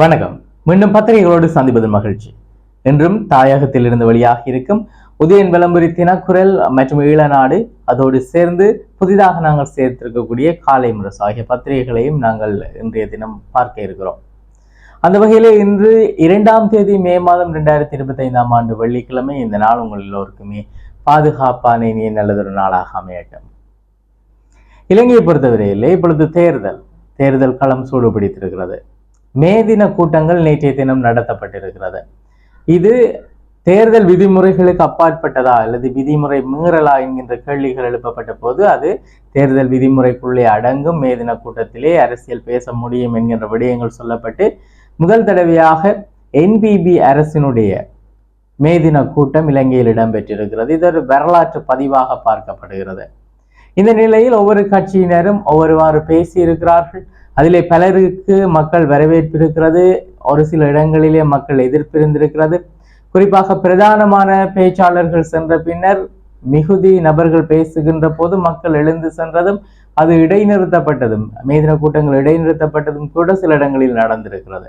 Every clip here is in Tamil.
வணக்கம். மீண்டும் பத்திரிகைகளோடு சந்திப்பது மகிழ்ச்சி. இன்றும் தாயகத்திலிருந்து வெளியாக இருக்கும் உதயன் விளம்பரி தினக்குரல் மற்றும் ஈழநாடு அதோடு சேர்ந்து புதிதாக நாங்கள் சேர்த்திருக்கக்கூடிய காலை முரசு ஆகிய பத்திரிகைகளையும் நாங்கள் இன்றைய தினம் பார்க்க இருக்கிறோம். அந்த வகையிலே இன்று இரண்டாம் தேதி மே மாதம் ரெண்டாயிரத்தி இருபத்தி ஐந்தாம் ஆண்டு வெள்ளிக்கிழமை இந்த நாள் உங்கள் எல்லோருக்குமே பாதுகாப்பான இனிய நல்லதொரு நாளாக அமையட்டும். இலங்கையை பொறுத்தவரையிலே இப்பொழுது தேர்தல். தேர்தல் களம் சூடு பிடித்திருக்கிறது மேதின கூட்டங்கள் நேற்றைய தினம் நடத்தப்பட்டிருக்கிறது. இது தேர்தல் விதிமுறைகளுக்கு அப்பாற்பட்டதா அல்லது விதிமுறை மீறலா என்கின்ற கேள்விகள் எழுப்பப்பட்ட போது அது தேர்தல் விதிமுறைக்குள்ளே அடங்கும். மேதின கூட்டத்திலே அரசியல் பேச முடியும் என்கின்ற விடயங்கள் சொல்லப்பட்டு முதல் தடவையாக என்பிபி அரசினுடைய மேதின கூட்டம் இலங்கையில் இடம்பெற்றிருக்கிறது. இது ஒரு வரலாற்று பதிவாக பார்க்கப்படுகிறது. இந்த நிலையில் ஒவ்வொரு கட்சியினரும் ஒவ்வொருவாறு பேசியிருக்கிறார்கள். அதிலே பலருக்கு மக்கள் வரவேற்பிருக்கிறது. ஒரு சில இடங்களிலே மக்கள் எதிர்ப்பு இருந்திருக்கிறது குறிப்பாக பிரதானமான பேச்சாளர்கள் சென்ற பின்னர் மிகுதி நபர்கள் பேசுகின்ற போது மக்கள் எழுந்து சென்றதும் அது இடைநிறுத்தப்பட்டதும் மேதின கூட்டங்கள் இடைநிறுத்தப்பட்டதும் கூட சில இடங்களில் நடந்திருக்கிறது.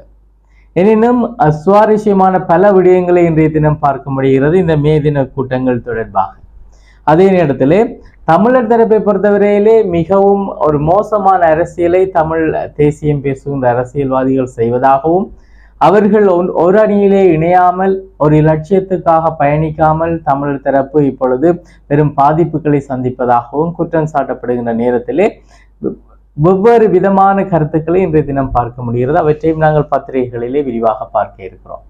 எனினும் அஹ், சுவாரஸ்யமான பல விடயங்களை இன்றைய தினம் பார்க்க முடிகிறது. இந்த மே தின கூட்டங்கள் தொடர்பாக. அதே நேரத்திலே தமிழர் தரப்பை பொறுத்தவரையிலே மிகவும் ஒரு மோசமான அரசியலை தமிழ் தேசியம் பேசுகின்ற அரசியல்வாதிகள் செய்வதாகவும் அவர்கள் ஒன்- ஒரு அணியிலே இணையாமல் ஒரு லட்சியத்துக்காக பயணிக்காமல் தமிழர் தரப்பு இப்பொழுது பெரும் பாதிப்புகளை சந்திப்பதாகவும் குற்றம் சாட்டப்படுகின்ற நேரத்திலே வெவ்வேறு விதமான கருத்துக்களை இன்றைய தினம் பார்க்க முடிகிறது. அவற்றையும் நாங்கள் பத்திரிகைகளிலே விரிவாக பார்க்க இருக்கிறோம்.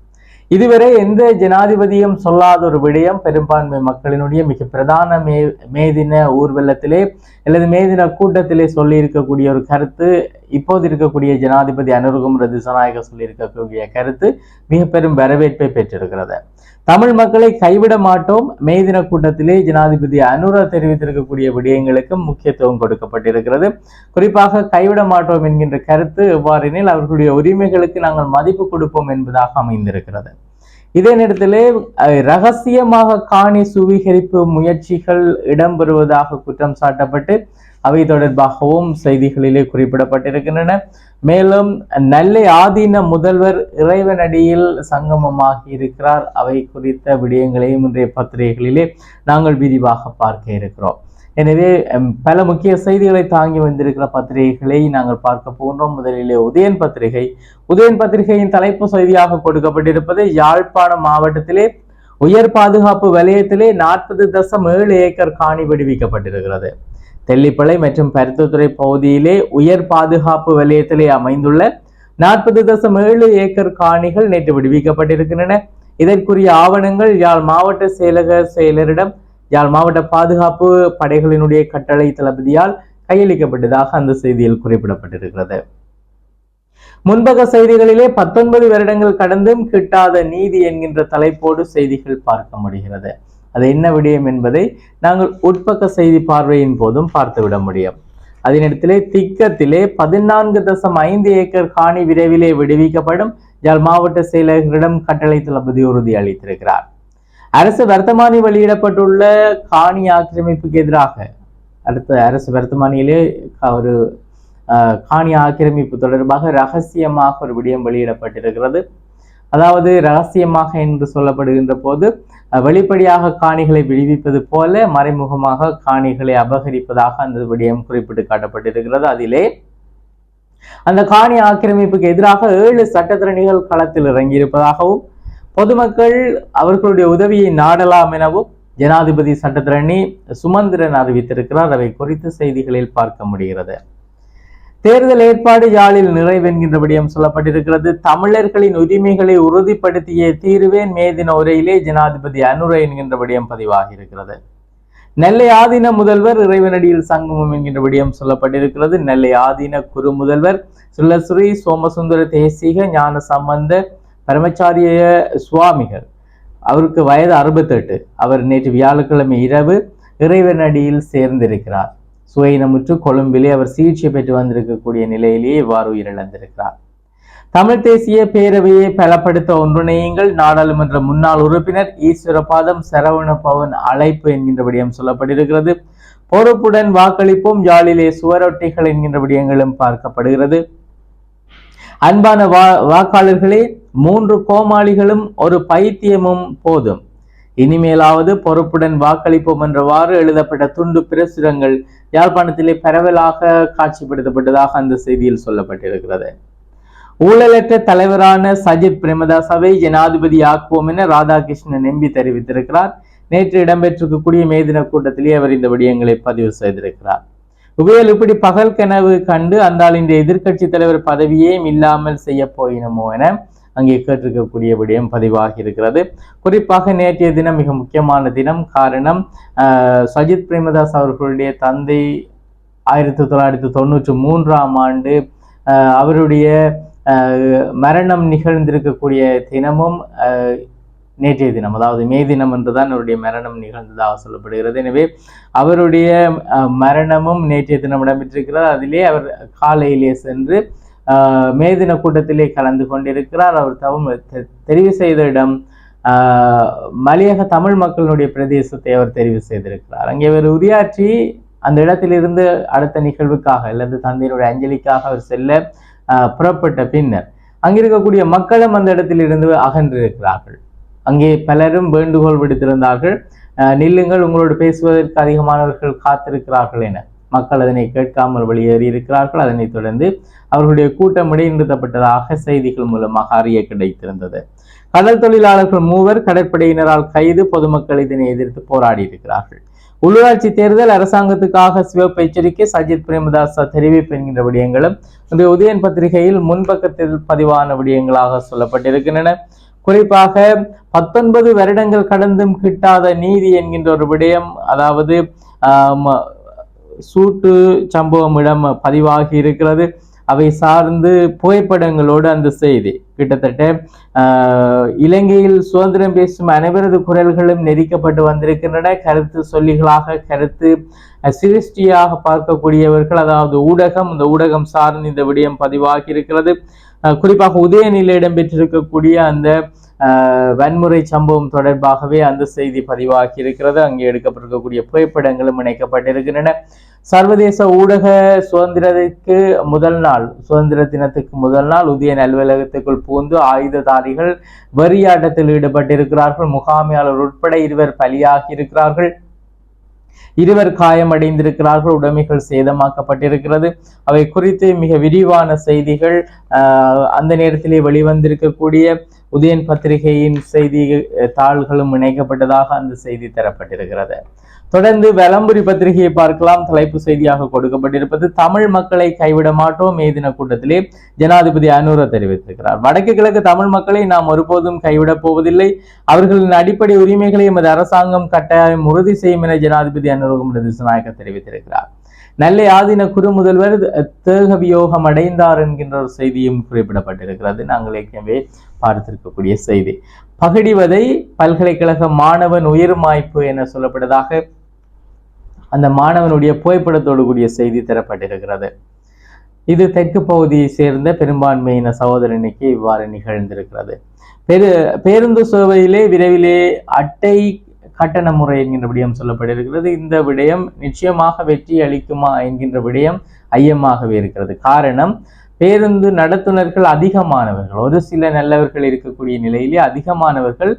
இதுவரை எந்த ஜனாதிபதியும் சொல்லாத ஒரு விடயம் பெரும்பான்மை மக்களினுடைய மிக பிரதான மே மேதின ஊர்வலத்திலே அல்லது மேதின கூட்டத்திலே சொல்லியிருக்கக்கூடிய ஒரு கருத்து இப்போது இருக்கக்கூடிய ஜனாதிபதி அனுருகுமர திசநாயக சொல்லியிருக்கக்கூடிய கருத்து மிக பெரும் வரவேற்பை பெற்றிருக்கிறது. தமிழ் மக்களை கைவிட மாட்டோம். மே தின கூட்டத்திலே ஜனாதிபதி அனுர தெரிவித்திருக்கக்கூடிய விடயங்களுக்கும் முக்கியத்துவம் கொடுக்கப்பட்டிருக்கிறது. குறிப்பாக கைவிட மாட்டோம் என்கின்ற கருத்து எவ்வாறெனில் அவர்களுடைய உரிமைகளுக்கு நாங்கள் மதிப்பு கொடுப்போம் என்பதாக அமைந்திருக்கிறது. இதே நேரத்திலே ரகசியமாக காணி சுவீகரிப்பு முயற்சிகள் இடம்பெறுவதாக குற்றம் சாட்டப்பட்டு அவை தொடர்பாகவும் செய்திகளிலே குறிப்பிடப்பட்டிருக்கின்றன. மேலும் நெல்லை ஆதீன முதல்வர் இறைவனடியில் சங்கமமாகி இருக்கிறார். அவை குறித்த விடயங்களையும் இன்றைய பத்திரிகைகளிலே நாங்கள் விரிவாக பார்க்க இருக்கிறோம். எனவே பல முக்கிய செய்திகளை தாங்கி வந்திருக்கிற பத்திரிகைகளை நாங்கள் பார்க்க போகின்றோம். முதலிலே உதயன் பத்திரிகை. உதயன் பத்திரிகையின் தலைப்பு செய்தியாக கொடுக்கப்பட்டிருப்பது யாழ்ப்பாணம் மாவட்டத்திலே உயர் பாதுகாப்பு வலயத்திலே நாற்பது தசம் ஏழு ஏக்கர் காணி விடுவிக்கப்பட்டிருக்கிறது. தெல்லிப்பளை மற்றும் பருத்தித்துறை பகுதியிலே உயர் பாதுகாப்பு வலயத்திலே அமைந்துள்ள நாற்பது தசம் ஏழு ஏக்கர் காணிகள் நேற்று விடுவிக்கப்பட்டிருக்கின்றன. இதற்குரிய ஆவணங்கள் யாழ் மாவட்ட செயலக செயலரிடம் யாழ் மாவட்ட பாதுகாப்பு படைகளினுடைய கட்டளை தளபதியால் கையளிக்கப்பட்டதாக அந்த செய்தியில் குறிப்பிடப்பட்டிருக்கிறது. முன்பக செய்திகளிலே பத்தொன்பது வருடங்கள் கடந்தும் கிட்டாத நீதி என்கின்ற தலைப்போடு செய்திகள் பார்க்க முடிகிறது. அது என்ன விடயம் என்பதை நாங்கள் உட்பக்க செய்தி பார்வையின் போதும் பார்த்துவிட முடியும். அதனிடத்திலே திக்கத்திலே பதினான்கு தசம் ஐந்து ஏக்கர் காணி விரைவிலே விடுவிக்கப்படும் யாழ் மாவட்ட செயலகரிடம் கட்டளை தளபதி உறுதி அளித்திருக்கிறார். அரசு வர்த்தமானி வெளியிடப்பட்டுள்ள காணி ஆக்கிரமிப்புக்கு எதிராக அடுத்த அரசு வர்த்தமானியிலே ஒரு காணி ஆக்கிரமிப்பு தொடர்பாக ரகசியமாக ஒரு விடயம் வெளியிடப்பட்டிருக்கிறது. அதாவது ரகசியமாக என்று சொல்லப்படுகின்ற போது வெளிப்படியாக வெளிப்படையாக காணிகளை விடுவிப்பது போல மறைமுகமாக காணிகளை அபகரிப்பதாக அந்த விடயம் குறிப்பிட்டு காட்டப்பட்டிருக்கிறது. அதிலே அந்த காணி ஆக்கிரமிப்புக்கு எதிராக ஏழு சட்டத்திறனிகள் களத்தில் இறங்கியிருப்பதாகவும் பொதுமக்கள் அவர்களுடைய உதவியை நாடலாம் எனவும் ஜனாதிபதி சட்டத்திரணி சுமந்திரன் அறிவித்திருக்கிறார். அவை குறித்த செய்திகளில் பார்க்க முடிகிறது. தேர்தல் ஏற்பாடு யாழில் நிறைவென்கின்றபடியும் சொல்லப்பட்டிருக்கிறது. தமிழர்களின் உரிமைகளை உறுதிப்படுத்திய தீர்வேன். மே தின உரையிலே ஜனாதிபதி அனுர என்கின்றபடியும் பதிவாகி இருக்கிறது நெல்லை ஆதீன முதல்வர் இறைவனடியில் சங்கமம் என்கின்ற விடயம் சொல்லப்பட்டிருக்கிறது. நெல்லை ஆதீன குரு முதல்வர் சுல்லஸ்ரீ சோமசுந்தர தேசிக ஞான சம்பந்த பரமச்சாரிய சுவாமிகள். அவருக்கு வயது அறுபத்தெட்டு. அவர் நேற்று வியாழக்கிழமை இரவு இறைவனடியில் சேர்ந்திருக்கிறார். சுவையினமுற்று கொழும்பிலே அவர் சிகிச்சை பெற்று வந்திருக்கக்கூடிய நிலையிலேயே இவ்வாறு உயிரிழந்திருக்கிறார். தமிழ் தேசிய பேரவையை பலப்படுத்த ஒன்றிணையுங்கள். நாடாளுமன்ற முன்னாள் உறுப்பினர் ஈஸ்வரபாதம் சரவண பவன் அழைப்பு என்கின்ற விடயம் சொல்லப்பட்டிருக்கிறது. பொறுப்புடன் வாக்களிப்போம். யாழிலே சுவரொட்டிகள் என்கின்ற விடயங்களும் பார்க்கப்படுகிறது. அன்பான வா வாக்காளர்களே மூன்று கோமாளிகளும் ஒரு பைத்தியமும் போதும். இனிமேலாவது பொறுப்புடன் வாக்களிப்போம் என்றவாறு எழுதப்பட்ட துண்டு பிரசுரங்கள் யாழ்ப்பாணத்திலே பரவலாக காட்சிப்படுத்தப்பட்டதாக அந்த செய்தியில் சொல்லப்பட்டிருக்கிறது. ஊழலற்ற தலைவரான சஜித் பிரேமதாசவை ஜனாதிபதி ஆக்குவோம் என ராதாகிருஷ்ணன் எம்பி தெரிவித்திருக்கிறார். நேற்று இடம்பெற்றிருக்கக்கூடிய மேதின கூட்டத்திலே அவர் இந்த விடயங்களை பதிவு செய்திருக்கிறார். உபயல் இப்படி பகல் கனவு கண்டு அந்த இந்த எதிர்க்கட்சி தலைவர் பதவியே இல்லாமல் செய்ய போயினமோ என அங்கே கேட்டிருக்கக்கூடிய விடயம் பதிவாகி இருக்கிறது குறிப்பாக நேற்றைய தினம் மிக முக்கியமான தினம் காரணம் சஜித் பிரேமதாஸ் அவர்களுடைய தந்தை ஆயிரத்தி தொள்ளாயிரத்தி தொண்ணூற்றி மூன்றாம் ஆண்டு அவருடைய மரணம் நிகழ்ந்திருக்கக்கூடிய தினமும் நேற்றைய தினம் அதாவது மே தினம் என்றுதான் அவருடைய மரணம் நிகழ்ந்ததாக சொல்லப்படுகிறது. எனவே அவருடைய மரணமும் நேற்றைய தினம் இடம்பெற்றிருக்கிறார் அதிலே அவர் காலையிலே சென்று மேதின கூட்டத்திலே கலந்து கொண்டிருக்கிறார். அவர் தவம் தெரிவு செய்த இடம் மலையக தமிழ் மக்களுடைய பிரதேசத்தை அவர் தெரிவு செய்திருக்கிறார். அங்கே அவர் உரையாற்றி அந்த இடத்திலிருந்து அடுத்த நிகழ்வுக்காக அல்லது தந்தையினுடைய அஞ்சலிக்காக அவர் செல்ல புறப்பட்ட பின்னர் அங்கிருக்கக்கூடிய மக்களும் அந்த இடத்திலிருந்து அகன்றிருக்கிறார்கள். அங்கே பலரும் வேண்டுகோள் விடுத்திருந்தார்கள். நில்லுங்கள் உங்களோடு பேசுவதற்கு அதிகமானவர்கள் காத்திருக்கிறார்கள் என. மக்கள் அதனை கேட்காமல் வெளியேறி இருக்கிறார்கள். அதனைத் தொடர்ந்து அவர்களுடைய கூட்டம் இடைநிறுத்தப்பட்டதாக செய்திகள் மூலமாக அறிய கிடைத்திருந்தது. கடல் தொழிலாளர்கள் மூவர் கடற்படையினரால் கைது பொதுமக்கள் இதனை எதிர்த்து போராடி இருக்கிறார்கள். உள்ளூராட்சி தேர்தல் அரசாங்கத்துக்காக சிவப்பு எச்சரிக்கை சஜித் பிரேமதாஸ் தெரிவிப்பு என்கின்ற விடயங்களும் இன்றைய உதயன் பத்திரிகையில் முன்பக்கத்தில் பதிவான விடயங்களாக சொல்லப்பட்டிருக்கின்றன. குறிப்பாக பத்தொன்பது வருடங்கள் கடந்தும் கிட்டாத நீதி என்கின்ற ஒரு விடயம் அதாவது சூட்டு சம்பவம் இடம் பதிவாகி இருக்கிறது. அவை சார்ந்து புகைப்படங்களோடு அந்த செய்தி. கிட்டத்தட்ட இலங்கையில் சுதந்திரம் பேசும் அனைவரது குரல்களும் நெரிக்கப்பட்டு வந்திருக்கின்றன. கருத்து சொல்லிகளாக கருத்து சிருஷ்டியாக பார்க்கக்கூடியவர்கள் அதாவது ஊடகம் இந்த ஊடகம் சார்ந்து இந்த விடயம் பதிவாகி இருக்கிறது. குறிப்பாக உதயநிலை இடம்பெற்றிருக்கக்கூடிய அந்த வன்முறை சம்பவம் தொடர்பாகவே அந்த செய்தி பதிவாகி இருக்கிறது. அங்கே எடுக்கப்பட்டிருக்கக்கூடிய புகைப்படங்களும் இணைக்கப்பட்டிருக்கின்றன. சர்வதேச ஊடக சுதந்திரத்துக்கு முதல் நாள் சுதந்திர தினத்துக்கு முதல் நாள் உதயன் அலுவலகத்துக்குள் பூந்து ஆயுததாரிகள் வரியாட்டத்தில் ஈடுபட்டிருக்கிறார்கள். முகாமியாளர் உட்பட இருவர் பலியாகி இருக்கிறார்கள். இருவர் காயமடைந்திருக்கிறார்கள் உடைமைகள் சேதமாக்கப்பட்டிருக்கிறது. அவை குறித்து மிக விரிவான செய்திகள் அந்த நேரத்திலே வெளிவந்திருக்கக்கூடிய உதயன் பத்திரிகையின் செய்தி தாள்களும் இணைக்கப்பட்டதாக அந்த செய்தி தரப்பட்டிருக்கிறது. தொடர்ந்து வெளம்புரி பத்திரிகையை பார்க்கலாம். தலைப்பு செய்தியாக கொடுக்கப்பட்டிருப்பது தமிழ் மக்களை கைவிட மாட்டோம். மே தின கூட்டத்திலே ஜனாதிபதி அனுர தெரிவித்திருக்கிறார். வடக்கு கிழக்கு தமிழ் மக்களை நாம் ஒருபோதும் கைவிடப் போவதில்லை. அவர்களின் அடிப்படை உரிமைகளை எமது அரசாங்கம் கட்டாயம் உறுதி செய்யும் என ஜனாதிபதி அனுரகம் திசுநாயக்க தெரிவித்திருக்கிறார். நெல்லை ஆதீன குரு முதல்வர் தேக வியோகம் அடைந்தார் என்கின்ற ஒரு செய்தியும் குறிப்பிடப்பட்டிருக்கிறது. நாங்கள் ஏற்கனவே பார்த்திருக்கக்கூடிய செய்தி. பகடிவதை பல்கலைக்கழக மாணவன் உயிர் மாய்ப்பு என சொல்லப்பட்டதாக அந்த மாணவனுடைய புகைப்படத்தோடு கூடிய செய்தி தரப்பட்டிருக்கிறது. இது தெற்கு பகுதியை சேர்ந்த பெரும்பான்மையின சகோதரனுக்கு இவ்வாறு நிகழ்ந்திருக்கிறது. பெரு பேருந்து சேவையிலே விரைவிலே அட்டை கட்டண முறை என்கின்ற விடயம் சொல்லப்பட்டிருக்கிறது. இந்த விடயம் நிச்சயமாக வெற்றி அளிக்குமா என்கின்ற விடயம் ஐயமாகவே இருக்கிறது. காரணம் பேருந்து நடத்துனர்கள் அதிகமானவர்கள். ஒரு சில நல்லவர்கள் இருக்கக்கூடிய நிலையிலே அதிகமானவர்கள்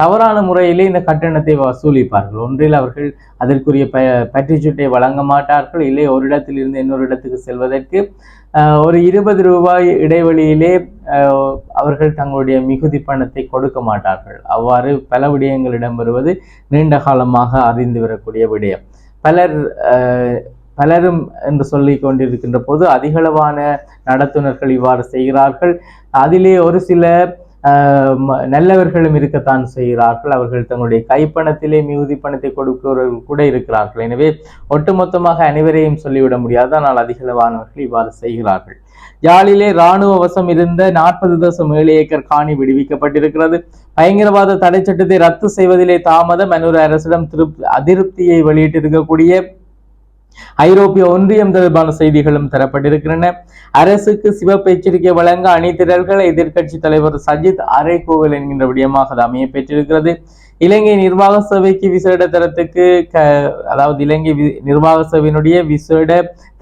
தவறான முறையிலே இந்த கட்டணத்தை வசூலிப்பார்கள். ஒன்றில் அவர்கள் அதற்குரிய ப பற்றிச்சீட்டை வழங்க மாட்டார்கள். இல்லை ஒரு இடத்திலிருந்து இன்னொரு இடத்துக்கு செல்வதற்கு ஒரு இருபது ரூபாய் இடைவெளியிலே அவர்கள் தங்களுடைய மிகுதி பணத்தை கொடுக்க மாட்டார்கள். அவ்வாறு பல விடயங்கள் இடம்பெறுவது நீண்ட காலமாக அறிந்து வரக்கூடிய விடயம். பலர் பலரும் என்று சொல்லி கொண்டிருக்கின்ற போது அதிகளவான நடத்துனர்கள் இவ்வாறு செய்கிறார்கள். அதிலே ஒரு சில நல்லவர்களும் இருக்கத்தான் செய்கிறார்கள். அவர்கள் தங்களுடைய கைப்பணத்திலே மிகுதி பணத்தை கொடுக்கிறவர்கள் கூட இருக்கிறார்கள். எனவே ஒட்டுமொத்தமாக அனைவரையும் சொல்லிவிட முடியாது. ஆனால் அதிகளவானவர்கள் இவ்வாறு செய்கிறார்கள். யாழிலே இராணுவ வசம் இருந்த நாற்பது தசம் ஏழு ஏக்கர் காணி விடுவிக்கப்பட்டிருக்கிறது. பயங்கரவாத தடை சட்டத்தை ரத்து செய்வதிலே தாமதம் அன்னூர் அரசிடம் திருப்தி அதிருப்தியை வெளியிட்டிருக்கக்கூடிய ஐரோப்பிய ஒன்றியம் தொடர்பான செய்திகளும் தரப்பட்டிருக்கின்றன. அரசுக்கு சிவப்பு எச்சரிக்கை வழங்க அணிதிரள்கள் எதிர்க்கட்சி தலைவர் சஜித் அரைகோவல் என்கின்ற விடயமாக அது அமைய பெற்றிருக்கிறது. இலங்கை நிர்வாக சபைக்கு விசேட தரத்துக்கு க அதாவது இலங்கை நிர்வாக சபையினுடைய விசேட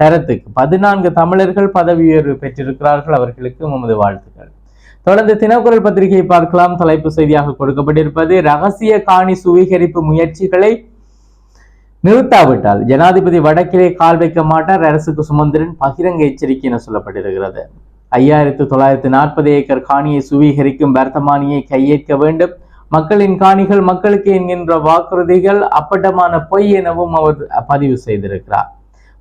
தரத்துக்கு பதினான்கு தமிழர்கள் பதவி உயர்வு பெற்றிருக்கிறார்கள். அவர்களுக்கு முமது வாழ்த்துக்கள். தொடர்ந்து தினக்குரல் பத்திரிகையை பார்க்கலாம். தலைப்பு செய்தியாக கொடுக்கப்பட்டிருப்பது ரகசிய காணி சுவீகரிப்பு முயற்சிகளை நிறுத்தாவிட்டால் ஜனாதிபதி வடக்கிலே கால் வைக்க மாட்டார் அரசுக்கு சுமந்திரன் பகிரங்க எச்சரிக்கை என சொல்லப்பட்டிருக்கிறது. ஐயாயிரத்து தொள்ளாயிரத்து நாற்பது ஏக்கர் காணியை சுவீகரிக்கும் வர்த்தமானியை கையேற்க வேண்டும். மக்களின் காணிகள் மக்களுக்கு என்கின்ற வாக்குறுதிகள் அப்பட்டமான பொய் எனவும் அவர் பதிவு செய்திருக்கிறார்.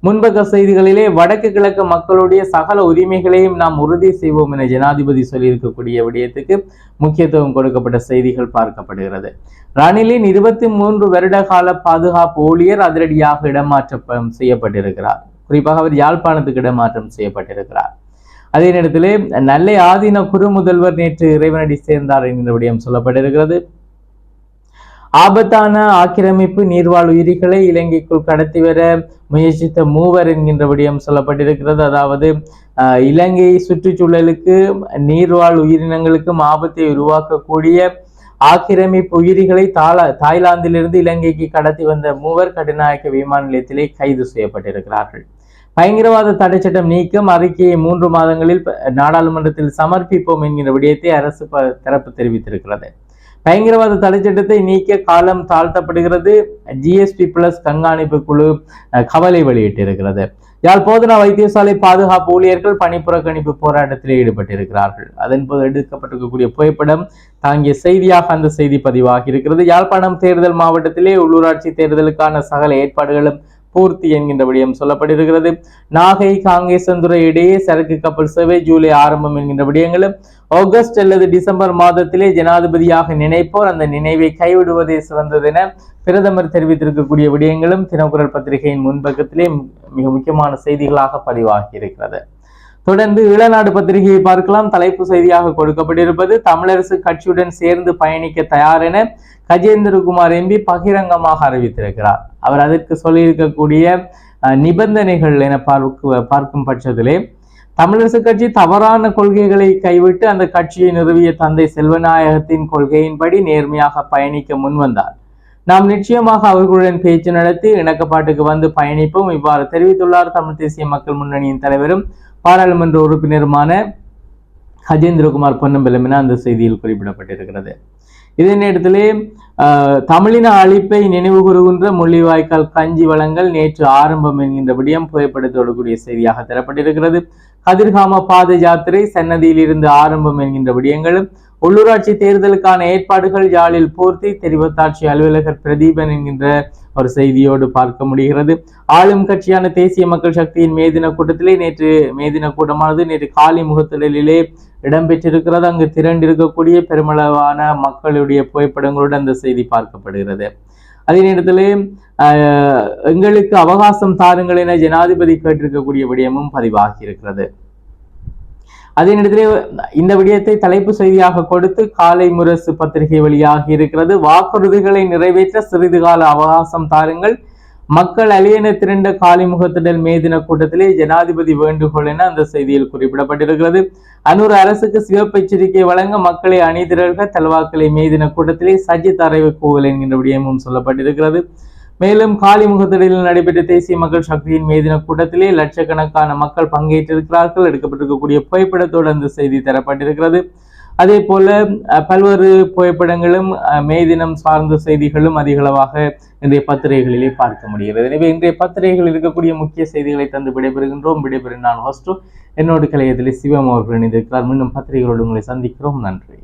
முன்பக்க செய்திகளிலே வடக்கு கிழக்கு மக்களுடைய சகல உரிமைகளையும் நாம் உறுதி செய்வோம் என ஜனாதிபதி சொல்லியிருக்கக்கூடிய விடயத்துக்கு முக்கியத்துவம் கொடுக்கப்பட்ட செய்திகள் பார்க்கப்படுகிறது. ரணிலின் இருபத்தி மூன்று வருட கால பாதுகாப்பு ஊழியர் அதிரடியாக இடமாற்றம் செய்யப்பட்டிருக்கிறார். குறிப்பாக அவர் யாழ்ப்பாணத்துக்கு இடமாற்றம் செய்யப்பட்டிருக்கிறார். அதே நேரத்திலே நல்ல ஆதீன குரு முதல்வர் நேற்று இறைவனடி சேர்ந்தார் என்ற விடயம் சொல்லப்பட்டிருக்கிறது. ஆபத்தான ஆக்கிரமிப்பு நீர்வாழ் உயிரிகளை இலங்கைக்குள் கடத்தி வர முயற்சித்த மூவர் என்கின்ற விடயம் சொல்லப்பட்டிருக்கிறது. அதாவது இலங்கை சுற்றுச்சூழலுக்கு நீர்வாழ் உயிரினங்களுக்கும் ஆபத்தை உருவாக்கக்கூடிய ஆக்கிரமிப்பு உயிரிகளை தாலா தாய்லாந்திலிருந்து இலங்கைக்கு கடத்தி வந்த மூவர் கடுநாயக்க விமான நிலையத்திலே கைது செய்யப்பட்டிருக்கிறார்கள். பயங்கரவாத தடை சட்டம் நீக்கம் அறிக்கையை மூன்று மாதங்களில் நாடாளுமன்றத்தில் சமர்ப்பிப்போம் என்கிற விடயத்தை அரசு தரப்பு தெரிவித்திருக்கிறது. பயங்கரவாத தடைச்சட்டத்தை நீக்க காலம் தாழ்த்தப்படுகிறது. ஜிஎஸ்பி பிளஸ் கண்காணிப்பு குழு கவலை வெளியிட்டிருக்கிறது. யாழ் போதனா வைத்தியசாலை பாதுகாப்பு ஊழியர்கள் பணிப்புறக்கணிப்பு போராட்டத்தில் ஈடுபட்டிருக்கிறார்கள். அதன் போது எடுக்கப்பட்டிருக்கக்கூடிய புகைப்படம் தாங்கிய செய்தியாக அந்த செய்தி பதிவாகி இருக்கிறது யாழ்ப்பாணம் தேர்தல் மாவட்டத்திலே உள்ளூராட்சி தேர்தலுக்கான சகல ஏற்பாடுகளும் பூர்த்தி என்கின்ற விடயம் சொல்லப்பட்டிருக்கிறது நாகை காங்கேசந்துறை இடையே சரக்கு கப்பல் சேவை ஜூலை ஆரம்பம் என்கின்ற விடயங்களும் ஆகஸ்ட் அல்லது டிசம்பர் மாதத்திலே ஜனாதிபதியாக நினைப்போர் அந்த நினைவை கைவிடுவதே சிறந்தது என பிரதமர் தெரிவித்திருக்கக்கூடிய விடயங்களும் தினக்குரல் பத்திரிகையின் முன்பக்கத்திலே மிக முக்கியமான செய்திகளாக பதிவாகி இருக்கிறது தொடர்ந்து இளநாடு பத்திரிகையை பார்க்கலாம். தலைப்பு செய்தியாக கொடுக்கப்பட்டிருப்பது தமிழரசு கட்சியுடன் சேர்ந்து பயணிக்க தயார் என கஜேந்திரகுமார் எம்பி பகிரங்கமாக அறிவித்திருக்கிறார். அவர் அதற்கு சொல்லியிருக்கக்கூடிய நிபந்தனைகள் என பார்க்க பார்க்கும் பட்சத்திலே தமிழரசு கட்சி தவறான கொள்கைகளை கைவிட்டு அந்த கட்சியை நிறுவிய தந்தை செல்வநாயகத்தின் கொள்கையின்படி நேர்மையாக பயணிக்க முன்வந்தார். நாம் நிச்சயமாக அவர்களுடன் பேச்சு நடத்தி இணக்கப்பாட்டுக்கு வந்து பயணிப்போம். இவ்வாறு தெரிவித்துள்ளார் தமிழ் தேசிய மக்கள் முன்னணியின் தலைவரும் பாராளுமன்ற உறுப்பினருமான அஜேந்திரகுமார் பொன்னம்பலம் என அந்த செய்தியில் குறிப்பிடப்பட்டிருக்கிறது. இதே நேரத்திலே தமிழின அழிப்பை நினைவு கூறுகின்ற முள்ளிவாய்க்கால் கஞ்சி வளங்கள் நேற்று ஆரம்பம் என்கின்ற விடயம் புகைப்படத்தோடக்கூடிய செய்தியாக தரப்பட்டிருக்கிறது. கதிர்காம பாத யாத்திரை சன்னதியில் இருந்து ஆரம்பம் என்கின்ற விடயங்களும் உள்ளூராட்சி தேர்தலுக்கான ஏற்பாடுகள் யாழில் பூர்த்தி தெரிவத்தாட்சி அலுவலகர் பிரதீபன் என்கின்ற ஒரு செய்தியோடு பார்க்க முடிகிறது. ஆளும் கட்சியான தேசிய மக்கள் சக்தியின் மேதின கூட்டத்திலே நேற்று மேதின கூட்டமானது நேற்று காலி முகத்திடலிலே இடம்பெற்றிருக்கிறது. அங்கு திரண்டிருக்கக்கூடிய பெருமளவான மக்களுடைய புகைப்படங்களோடு அந்த செய்தி பார்க்கப்படுகிறது. அதே நேரத்தில் எங்களுக்கு அவகாசம் தாருங்கள் என ஜனாதிபதி கேட்டிருக்கக்கூடிய விடயமும் பதிவாகி இருக்கிறது அதே நேரத்திலே இந்த விடயத்தை தலைப்பு செய்தியாக கொடுத்து காலை முரசு பத்திரிகை வெளியாகி இருக்கிறது. வாக்குறுதிகளை நிறைவேற்ற சிறிது கால அவகாசம் தாருங்கள். மக்கள் அலியன திரண்ட காலிமுகத்திடல் மேதின கூட்டத்திலே ஜனாதிபதி வேண்டுகோள் என அந்த செய்தியில் குறிப்பிடப்பட்டிருக்கிறது. அன்னூர் அரசுக்கு சிவப்பு எச்சரிக்கை வழங்க மக்களை அணிதிரல்க தல்வாக்களை மேதின கூட்டத்திலே சஜித் அறைவு கூவல் என்கின்ற விடயமும் சொல்லப்பட்டிருக்கிறது. மேலும் காலிமுகத்திடலில் நடைபெற்ற தேசிய மக்கள் சக்தியின் மேதின கூட்டத்திலே லட்சக்கணக்கான மக்கள் பங்கேற்றிருக்கிறார்கள். எடுக்கப்பட்டிருக்கக்கூடிய புகைப்படத்தோடு அந்த செய்தி தரப்பட்டிருக்கிறது. அதே போல பல்வேறு புகைப்படங்களும் மே தினம் சார்ந்த செய்திகளும் அதிகளவாக இன்றைய பத்திரிகைகளிலே பார்க்க முடிகிறது. எனவே இன்றைய பத்திரிகைகளில் இருக்கக்கூடிய முக்கிய செய்திகளை தந்து விடைபெறுகின்றோம். விடைபெறும் நான் ஹோஸ்டோ. என்னோடு கலையத்திலே சிவம் அவர்கள் இணைந்திருக்கிறார். மீண்டும் பத்திரிகைகளோடு உங்களை சந்திக்கிறோம். நன்றி.